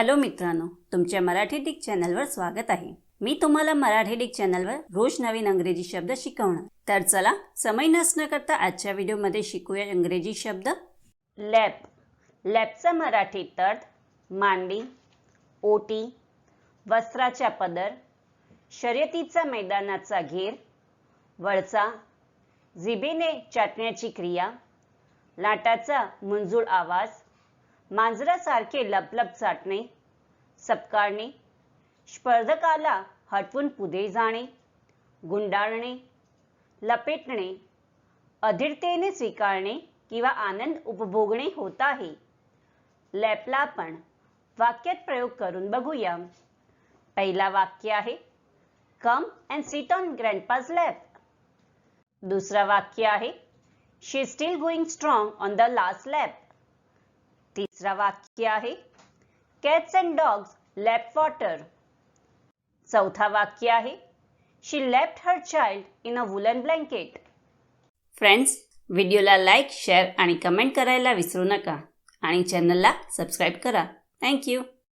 Hello मित्रांनो तुमच्या Marathi Dick चॅनलवर स्वागत आहे. मी तुम्हाला मराठी डिक चॅनलवर रोज नवीन अंग्रेजी शब्द शिकवणार. तर चला समय नसणं करता आजच्या व्हिडिओमध्ये शिकूया इंग्रजी शब्द. लॅप लॅपचा मराठीत अर्थ मांडी ओटी वस्त्राच्या पदर शर्यतीचा मैदानाचा घेर वळचा जिभेने चाटण्याची क्रिया लाटाचा मुंजूळ आवाज मांजरासारखे लपलप चाटणे सपकाळणे स्पर्धकाला हटवून पुढे जाणे गुंडाळणे लपेटणे अधीरतेने स्वीकारणे किंवा आनंद उपभोगणे होत आहे. लॅपला आपण वाक्यात प्रयोग करून बघूया. पहिला वाक्य आहे come and sit on grandpa's lap दुसरा वाक्य आहे she still going strong on the last lap तिसरा वाक्य आहे. Cats and dogs lap water चौथा वाक्य आहे. She left her child in a woollen blanket friends व्हिडिओला लाईक शेअर आणि कमेंट करायला विसरू नका. आणि चॅनलला सबस्क्राईब करा. थँक्यू